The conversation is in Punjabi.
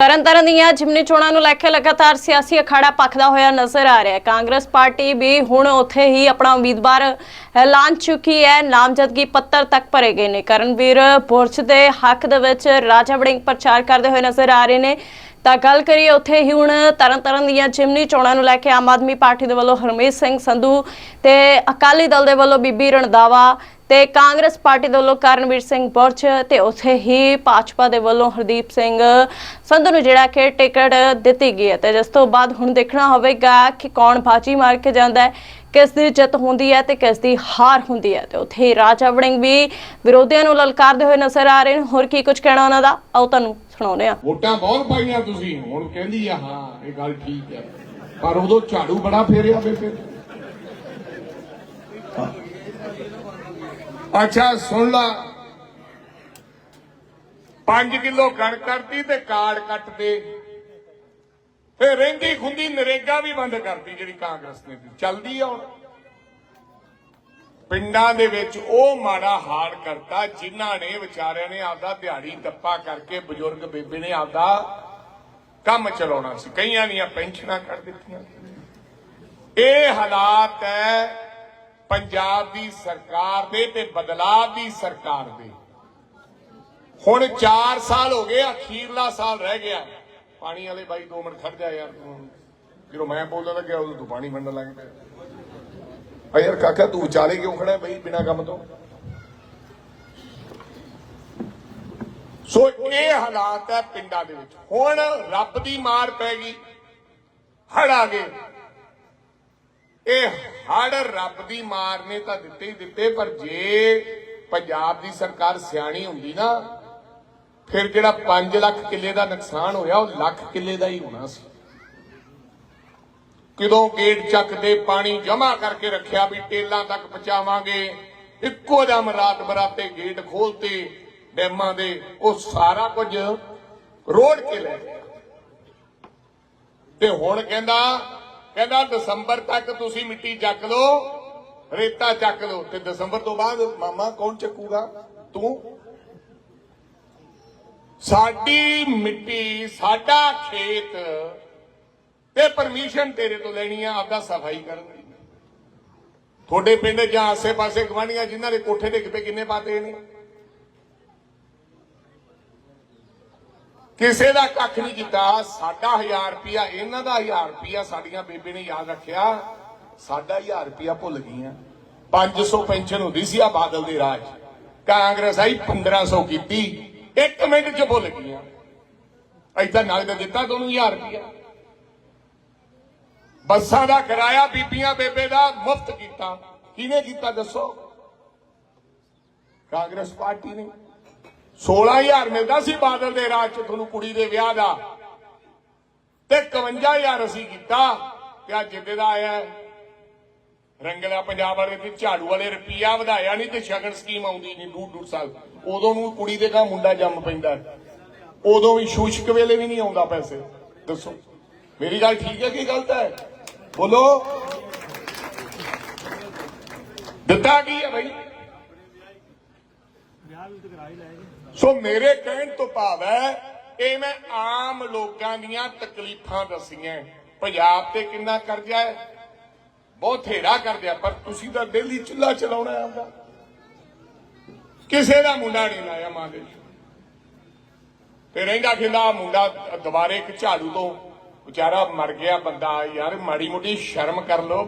ਤਰਨਤਾਰਨ ਦੀਆਂ ਜਿਮਨੀ ਚੋਣਾਂ ਨੂੰ ਲੈ ਕੇ ਲਗਾਤਾਰ ਸਿਆਸੀ ਅਖਾੜਾ ਪੱਖਦਾ ਹੋਇਆ ਨਜ਼ਰ ਆ ਰਿਹਾ ਹੈ। ਕਾਂਗਰਸ ਪਾਰਟੀ ਵੀ ਹੁਣ ਉੱਥੇ ਹੀ ਆਪਣਾ ਉਮੀਦਵਾਰ ਐਲਾਨ ਚੁੱਕੀ ਹੈ। ਨਾਮਜ਼ਦਗੀ ਪੱਤਰ ਤੱਕ ਭਰੇ ਗਏ ਨੇ। ਕਰਨਵੀਰ ਬੁਰਜ ਦੇ ਹੱਕ ਦੇ ਵਿੱਚ ਰਾਜਾ ਵੜਿੰਗ ਪ੍ਰਚਾਰ ਕਰਦੇ ਹੋਏ ਨਜ਼ਰ ਆ ਰਹੇ ਨੇ। ਤਾਂ ਗੱਲ ਕਰੀਏ ਉੱਥੇ ਹੀ ਹੁਣ ਤਰਨਤਾਰਨ ਦੀਆਂ ਜਿਮਨੀ ਚੋਣਾਂ ਨੂੰ ਲੈ ਕੇ ਆਮ ਆਦਮੀ ਪਾਰਟੀ ਦੇ ਵੱਲੋਂ ਹਰਮੀਤ ਸਿੰਘ ਸੰਧੂ ਤੇ ਅਕਾਲੀ ਦਲ ਦੇ ਵੱਲੋਂ ਬੀਬੀ ਰਣਦਾਵਾ ਤੇ ਕਾਂਗਰਸ ਪਾਰਟੀ ਦੇ ਵੱਲੋਂ ਕਰਨਵੀਰ ਸਿੰਘ ਬੁਰਜ ਤੇ ਉਥੇ ਹੀ ਭਾਜਪਾ ਦੇ ਵੱਲੋਂ ਹਰਦੀਪ ਸਿੰਘ ਸੰਧੂ ਨੂੰ ਜਿਹੜਾ ਕਿ ਟਿਕਟ ਦਿੱਤੀ ਗਈ ਹੈ। ਤੇ ਜਿਸ ਤੋਂ ਬਾਅਦ ਹੁਣ ਦੇਖਣਾ ਹੋਵੇਗਾ ਕਿ ਕੌਣ ਬਾਜੀ ਮਾਰ ਕੇ ਜਾਂਦਾ ਹੈ, ਕਿਸ ਦੀ ਜਿੱਤ ਹੁੰਦੀ ਹੈ ਤੇ ਕਿਸ ਦੀ ਹਾਰ ਹੁੰਦੀ ਹੈ। ਤੇ ਉਥੇ ਹੀ ਰਾਜਾ ਵੜਿੰਗ ਵੀ ਵਿਰੋਧੀਆਂ ਨੂੰ ਲਲਕਾਰਦੇ ਹੋਏ ਨਜ਼ਰ ਆ ਰਹੇ ਨੇ। ਹੋਰ ਕੀ ਕੁਝ ਕਹਿਣਾ ਉਹਨਾਂ ਦਾ? ਆਓ ਤੁਹਾਨੂੰ ਸੁਣਾਉਂਦੇ ਆ ਵੋਟਾਂ ਬਹੁਤ ਪਾਈਆਂ ਤੁਸੀਂ। ਹੁਣ ਕਹਿੰਦੀ ਆ, ਹਾਂ, ਇਹ ਗੱਲ ਠੀਕ ਹੈ। ਪਰ ਉਦੋਂ ਝਾੜੂ ਬੜਾ ਫੇਰਿਆ ਬੇਬੇ। ਅੱਛਾ, ਸੁਣ ਲਾ। 5 ਕਿਲੋ ਕਣਕ ਕਰਤੀ ਤੇ ਕਾਰਡ ਕੱਟ ਦੇ ਫੇ ਰਹਿੰਦੀ ਖੁੰਦੀ ਨਰੇਗਾ ਵੀ ਬੰਦ ਕਰਤੀ ਜਿਹੜੀ ਕਾਂਗਰਸ ਨੇ ਚੱਲਦੀ ਆ ਹੁਣ। ਪਿੰਡਾਂ ਦੇ ਵਿੱਚ ਉਹ ਮਾੜਾ ਹਾਲ ਕਰਤਾ ਜਿਨ੍ਹਾਂ ਨੇ ਵਿਚਾਰਿਆਂ ਨੇ ਆਪਦਾ ਦਿਹਾੜੀ ਟੱਪਾ ਕਰਕੇ ਬਜ਼ੁਰਗ ਬੇਬੇ ਨੇ ਆਪਦਾ ਕੰਮ ਚਲਾਉਣਾ ਸੀ। ਕਈਆਂ ਦੀਆਂ ਪੈਨਸ਼ਨਾਂ ਕੱਢ ਦਿੱਤੀਆਂ। ਇਹ ਹਾਲਾਤ ਹੈ ਪੰਜਾਬ ਦੀ ਸਰਕਾਰ ਦੇ ਤੇ ਬਦਲਾਅ ਦੀ ਸਰਕਾਰ ਦੇ। ਹੁਣ 4 ਸਾਲ ਹੋ ਗਏ, ਅਖੀਰਲਾ ਸਾਲ ਰਹਿ ਗਿਆ। ਪਾਣੀ ਵਾਲੇ ਬਾਈ 2 ਮਿੰਟ ਖੜ ਜਾ ਯਾਰ ਤੂੰ। ਜਦੋਂ ਮੈਂ ਬੋਲਣ ਲੱਗਿਆ ਉਦੋਂ ਤੂੰ ਪਾਣੀ ਮੰਨਣ ਲੱਗ ਪਿਆ। ਆ ਯਾਰ ਕਾਕਾ, ਤੂੰ ਵਿਚਾਲੇ ਕਿਉਂ ਖੜਾ ਬਈ ਬਿਨਾ ਕੰਮ ਤੋਂ? ਸੋ ਇਹ ਹਾਲਾਤ ਹੈ ਪਿੰਡਾਂ ਦੇ ਵਿੱਚ। ਹੁਣ ਰੱਬ ਦੀ ਮਾਰ ਪੈ ਗਈ। ਹੜ ਆ ਗਏ। ਇਹ ਹੜ ਰੱਬ ਦੀ ਮਾਰ ਨੇ ਤਾਂ ਦਿੱਤੇ ਹੀ ਦਿੱਤੇ, ਪਰ ਜੇ ਪੰਜਾਬ ਦੀ ਸਰਕਾਰ ਸਿਆਣੀ ਹੁੰਦੀ ਨਾ, ਫਿਰ ਜਿਹੜਾ 5 ਲੱਖ ਕਿੱਲੇ ਦਾ ਨੁਕਸਾਨ ਹੋਇਆ, ਉਹ ਲੱਖ ਕਿੱਲੇ ਦਾ ਹੀ ਹੋਣਾ ਸੀ। ਕਿਦੋਂ ਗੇਟ ਚੱਕਦੇ, ਪਾਣੀ ਜਮਾ ਕਰਕੇ ਰੱਖਿਆ ਵੀ ਟੇਲਾਂ ਤੱਕ ਪਹੁੰਚਾਵਾਂਗੇ, ਇੱਕੋ ਦਮ ਰਾਤ ਬਰਾਤੇ ਗੇਟ ਖੋਲਤੇ, ਡੈਮਾਂ ਦੇ, ਉਹ ਸਾਰਾ ਕੁਝ ਰੋੜ ਕੇ ਲੈ ਗਿਆ। ਤੇ ਹੁਣ ਕਹਿੰਦਾ ਕਹਿੰਦਾ ਦਸੰਬਰ ਤੱਕ ਤੁਸੀਂ ਮਿੱਟੀ ਚੱਕ ਲਓ, ਰੇਤਾ ਚੱਕ ਲਓ। ਤੇ ਦਸੰਬਰ ਤੋਂ ਬਾਅਦ ਮਾਮਾ ਕੌਣ ਚੱਕੂਗਾ? ਤੂੰ। ਸਾਡੀ ਮਿੱਟੀ, ਸਾਡਾ ਖੇਤ ਤੇ ਪਰਮਿਸ਼ਨ ਤੇਰੇ ਤੋਂ ਲੈਣੀ ਆ, ਆਪਦਾ ਸਫ਼ਾਈ ਕਰਨ ਦੀ। ਤੁਹਾਡੇ ਪਿੰਡ ਜਾਂ ਆਸੇ-ਪਾਸੇ ਗਵਾਂਢੀਆਂ ਜਿਨ੍ਹਾਂ ਦੇ ਕੋਠੇ ਦੇ ਕਿਤੇ ਕਿੰਨੇ ਪਾਤੇ ਨੇ? ਕਿਸੇ ਦਾ ਕੱਖ ਨਹੀਂ ਕੀਤਾ। ਸਾਡਾ 1000 ਰੁਪਿਆ ਇਹਨਾਂ ਦਾ 1000 ਰੁਪਿਆ ਸਾਡੀਆਂ ਬੇਬੇ ਨੇ ਯਾਦ ਰੱਖਿਆ। ਸਾਡਾ 1000 ਰੁਪਿਆ ਭੁੱਲ ਗਈਆਂ। 500 ਪੈਨਸ਼ਨ ਹੁੰਦੀ ਸੀ ਆ ਬਾਦਲ ਦੇ ਰਾਜ। ਕਾਂਗਰਸ ਆਈ 1500 ਕੀਤੀ। ਇੱਕ ਮਿੰਟ ਚ ਭੁੱਲ ਗਈਆਂ। ਐਦਾਂ ਨਾਲ ਤਾਂ ਦਿੱਤਾ ਤੁਹਾਨੂੰ 1000 ਰੁਪਿਆ ਬੱਸਾਂ ਦਾ ਕਿਰਾਇਆ ਬੀਬੀਆਂ ਬੇਬੇ ਦਾ ਮੁਫਤ ਕੀਤਾ। ਕਿਹਨੇ ਕੀਤਾ ਦੱਸੋ? ਕਾਂਗਰਸ ਪਾਰਟੀ ਨੇ। 16000 ਮਿਲਦਾ ਸੀ ਬਾਦਲ ਦੇ ਰਾਜ ਚ ਤੁਹਾਨੂੰ ਕੁੜੀ ਦੇ ਵਿਆਹ ਦਾ। ਤੇ 51000 ਅਸੀਂ ਕੀਤਾ ਤੇ ਅੱਜ ਜਿੱਦੇ ਦਾ ਆਇਆ ਰੰਗਲਾ ਪੰਜਾਬ ਵਾਲੇ ਤੇ ਝਾੜੂ ਵਾਲੇ ਰੁਪਿਆ ਵਧਾਇਆ ਨਹੀਂ ਤੇ ਸ਼ਗਨ ਸਕੀਮ ਆਉਂਦੀ ਨਹੀਂ ਡੂਢ ਡੂਢ ਸਾਲ। ਉਦੋਂ ਨੂੰ ਕੁੜੀ ਦੇ ਘਰ ਮੁੰਡਾ ਜੰਮ ਪੈਂਦਾ ਉਦੋਂ ਵੀ ਸ਼ੂਸ਼ਕ ਵੇਲੇ ਵੀ ਨਹੀਂ ਆਉਂਦਾ ਪੈਸੇ। ਦੱਸੋ। ਮੇਰੀ ਗੱਲ ਠੀਕ ਹੈ ਕਿ ਗਲਤ ਹੈ? ਬੋਲੋ। ਦਿੱਤਾ ਕੀ ਹੈ ਭਾਈ ਸੋ ਮੇਰੇ ਕਹਿਣ ਤੋਂ ਭਾਵ ਹੈ, ਇਹ ਮੈਂ ਆਮ ਲੋਕਾਂ ਦੀਆਂ ਤਕਲੀਫਾਂ ਦੱਸੀਆਂ ਪੰਜਾਬ ਤੇ ਕਿੰਨਾ ਕਰਜ਼ਾ ਹੈ? ਬਹੁਤ ਥੇੜਾ ਕਰਜ਼ਾ, ਪਰ ਤੁਸੀਂ ਤਾਂ ਡੇਲੀ ਚੁੱਲਾ ਚਲਾਉਣਾ ਹੈ ਆਪਦਾ। ਕਿਸੇ ਦਾ ਮੁੰਡਾ ਨਹੀਂ ਲਾਇਆ ਮਾਂ ਦੇ ਤੇ ਰਹਿੰਦਾ ਖਿੰਦਾ ਮੁੰਡਾ ਦੁਬਾਰੇ ਇੱਕ ਝਾੜੂ ਤੋਂ, ਵਿਚਾਰਾ ਮਰ ਗਿਆ ਬੰਦਾ, ਯਾਰ ਮਾੜੀ ਮੋਟੀ ਸ਼ਰਮ ਕਰ ਲੋ